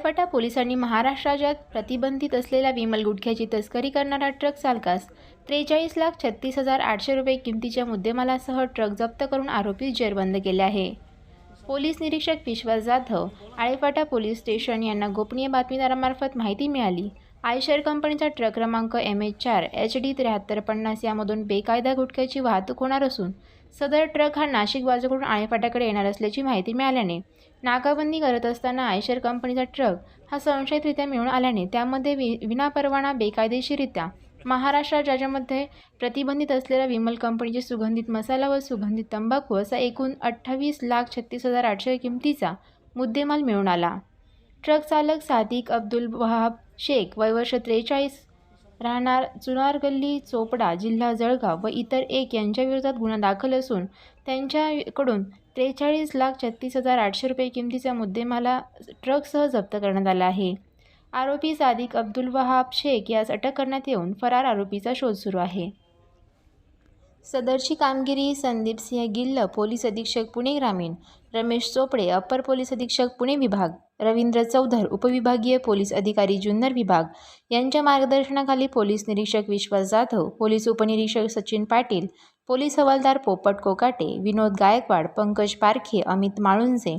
आळेफाटा पोलिसांनी महाराष्ट्र राज्यात प्रतिबंधित असलेल्या विमल गुटख्याची तस्करी करणारा ट्रक चालकास त्रेचाळीस लाख छत्तीस हजार आठशे रुपये किमतीच्या मुद्देमालासह ट्रक जप्त करून आरोपी जेरबंद केले आहे. पोलीस निरीक्षक विश्वास जाधव आळेफाटा पोलीस स्टेशन यांना गोपनीय बातमीदारामार्फत माहिती मिळाली. आयशर कंपनीचा ट्रक क्रमांक एम एच चार एच डी त्र्याहत्तर पन्नास यामधून बेकायदा गुटख्याची वाहतूक होणार असून सदर ट्रक हा नाशिक बाजूकडून आळेफाट्याकडे येणार असल्याची माहिती मिळाल्याने नाकाबंदी करत असताना आयशर कंपनीचा ट्रक हा संशयितरित्या मिळून आल्याने त्यामध्ये वि विनापरवाना बेकायदेशीररित्या महाराष्ट्र राज्यामध्ये प्रतिबंधित असलेल्या विमल कंपनीचे सुगंधित मसाला व सुगंधित तंबाखू असा एकूण अठ्ठावीस लाख छत्तीस हजार आठशे किमतीचा मुद्देमाल मिळून आला. ट्रक चालक सादिक अब्दुल वहाब शेख वय वर्ष त्रेचाळीस राहणार चुनार गल्ली चोपडा जिल्हा जळगाव व इतर एक यांच्याविरोधात गुन्हा दाखल असून त्यांच्याकडून त्रेचाळीस लाख छत्तीस हजार आठशे रुपये किमतीचा मुद्देमाला ट्रकसह जप्त करण्यात आला आहे. आरोपी सादिक अब्दुल वहाब शेख यास अटक करण्यात येऊन फरार आरोपीचा शोध सुरू आहे. सदरची कामगिरी संदीप सिंह गिल्ल पोलीस अधीक्षक पुणे ग्रामीण रमेश चोपडे अप्पर पोलीस अधीक्षक पुणे विभाग रवींद्र चौधर उपविभागीय पोलीस अधिकारी जुन्नर विभाग यांच्या मार्गदर्शनाखाली पोलीस निरीक्षक विश्वास जाधव पोलीस उपनिरीक्षक सचिन पाटील पोलीस हवालदार Popat Kokate Vinod Gaikwad Pankaj Parkhe Amit Malunje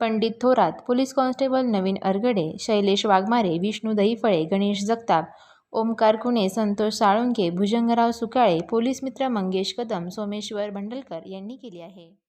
Pandit Thorat police constable Naveen Aragade Shailesh Waghmare Vishnu Dahiphale Ganesh Jagtap Omkar Kune Santosh Salunke Bhujangrao Sukale police मित्र मंगेश कदम सोमेश्वर भंडलकर यांनी केली आहे.